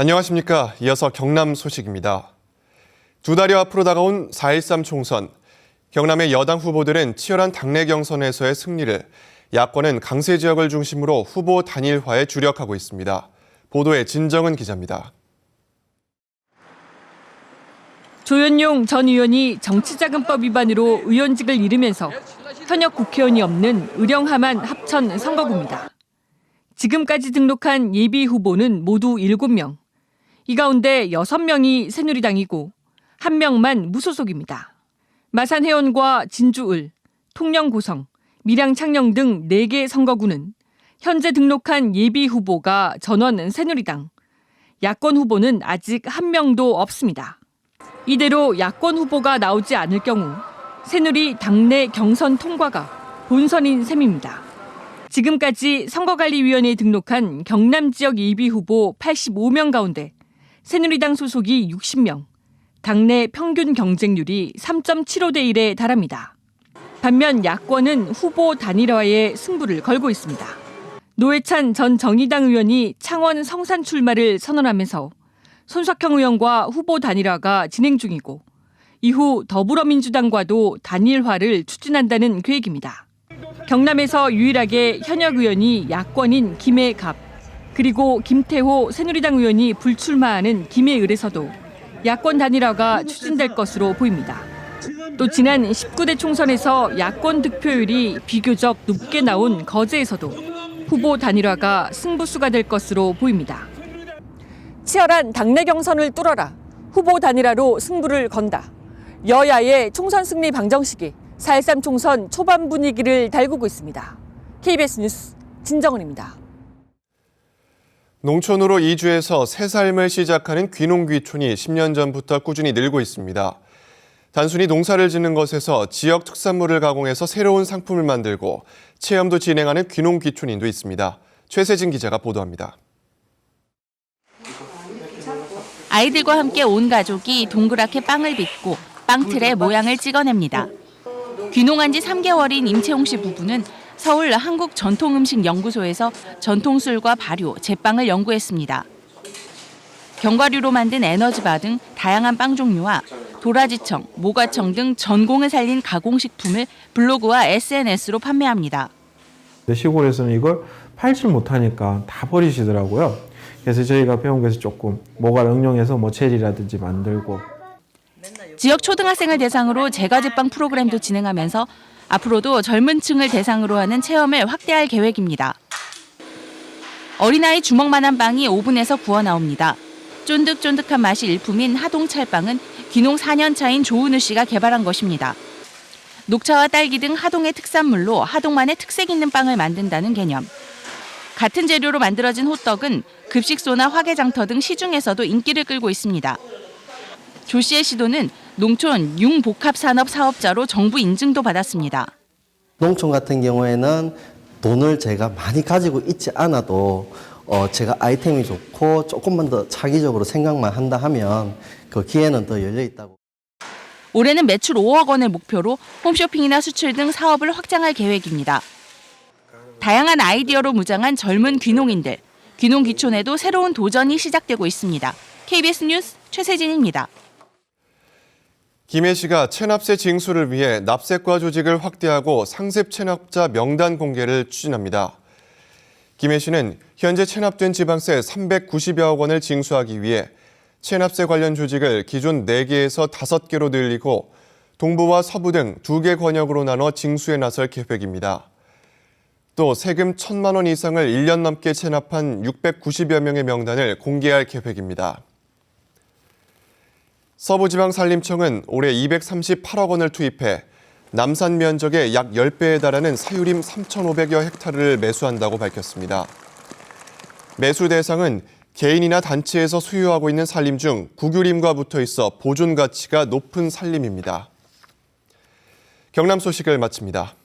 안녕하십니까. 이어서 경남 소식입니다. 두 달여 앞으로 다가온 4.13 총선. 경남의 여당 후보들은 치열한 당내 경선에서의 승리를, 야권은 강세 지역을 중심으로 후보 단일화에 주력하고 있습니다. 보도에 진정은 기자입니다. 조현용 전 의원이 정치자금법 위반으로 의원직을 잃으면서 현역 국회의원이 없는 의령하만 합천 선거구입니다. 지금까지 등록한 예비 후보는 모두 7명. 이 가운데 6명이 새누리당이고 1명만 무소속입니다. 마산 회원과 진주을, 통영 고성, 밀양 창녕 등 4개 선거구는 현재 등록한 예비 후보가 전원 새누리당, 야권 후보는 아직 한 명도 없습니다. 이대로 야권 후보가 나오지 않을 경우 새누리 당내 경선 통과가 본선인 셈입니다. 지금까지 선거관리위원회에 등록한 경남 지역 예비 후보 85명 가운데 새누리당 소속이 60명, 당내 평균 경쟁률이 3.75대 1에 달합니다. 반면 야권은 후보 단일화에 승부를 걸고 있습니다. 노회찬 전 정의당 의원이 창원 성산 출마를 선언하면서 손석형 의원과 후보 단일화가 진행 중이고 이후 더불어민주당과도 단일화를 추진한다는 계획입니다. 경남에서 유일하게 현역 의원이 야권인 김해갑 그리고 김태호 새누리당 의원이 불출마하는 김해을에서도 야권 단일화가 추진될 것으로 보입니다. 또 지난 19대 총선에서 야권 득표율이 비교적 높게 나온 거제에서도 후보 단일화가 승부수가 될 것으로 보입니다. 치열한 당내 경선을 뚫어라. 후보 단일화로 승부를 건다. 여야의 총선 승리 방정식이 4.13 총선 초반 분위기를 달구고 있습니다. KBS 뉴스 진정은입니다. 농촌으로 이주해서 새 삶을 시작하는 귀농귀촌이 10년 전부터 꾸준히 늘고 있습니다. 단순히 농사를 짓는 것에서 지역 특산물을 가공해서 새로운 상품을 만들고 체험도 진행하는 귀농귀촌인도 있습니다. 최세진 기자가 보도합니다. 아이들과 함께 온 가족이 동그랗게 빵을 빚고 빵틀에 모양을 찍어냅니다. 귀농한 지 3개월인 임채용 씨 부부는 서울 한국전통음식연구소에서 전통술과 발효, 제빵을 연구했습니다. 견과류로 만든 에너지바 등 다양한 빵 종류와 도라지청, 모과청 등 전공을 살린 가공식품을 블로그와 SNS로 판매합니다. 시골에서는 이걸 팔질 못하니까 다 버리시더라고요. 그래서 저희가 배운 것이 조금 모가를 응용해서 뭐 젤이라든지 만들고 지역 초등학생을 대상으로 제과제빵 프로그램도 진행하면서 앞으로도 젊은 층을 대상으로 하는 체험을 확대할 계획입니다. 어린아이 주먹만한 빵이 오븐에서 구워 나옵니다. 쫀득쫀득한 맛이 일품인 하동찰빵은 귀농 4년 차인 조은우 씨가 개발한 것입니다. 녹차와 딸기 등 하동의 특산물로 하동만의 특색 있는 빵을 만든다는 개념. 같은 재료로 만들어진 호떡은 급식소나 화개장터 등 시중에서도 인기를 끌고 있습니다. 조 씨의 시도는 농촌 융복합산업 사업자로 정부 인증도 받았습니다. 농촌 같은 경우에는 돈을 제가 많이 가지고 있지 않아도 어, 제가 아이템이 좋고 조금만 더 차기적으로 생각만 한다 하면 그 기회는 더 열려 있다고. 올해는 매출 5억 원을 목표로 홈쇼핑이나 수출 등 사업을 확장할 계획입니다. 다양한 아이디어로 무장한 젊은 귀농인들, 귀농 귀촌에도 새로운 도전이 시작되고 있습니다. KBS 뉴스 최세진입니다. 김해 씨가 체납세 징수를 위해 납세과 조직을 확대하고 상습 체납자 명단 공개를 추진합니다. 김해 씨는 현재 체납된 지방세 390여억 원을 징수하기 위해 체납세 관련 조직을 기존 4개에서 5개로 늘리고 동부와 서부 등 2개 권역으로 나눠 징수에 나설 계획입니다. 또 세금 1천만 원 이상을 1년 넘게 체납한 690여 명의 명단을 공개할 계획입니다. 서부지방산림청은 올해 238억 원을 투입해 남산 면적의 약 10배에 달하는 사유림 3,500여 헥타르를 매수한다고 밝혔습니다. 매수 대상은 개인이나 단체에서 소유하고 있는 산림 중 국유림과 붙어 있어 보존 가치가 높은 산림입니다. 경남 소식을 마칩니다.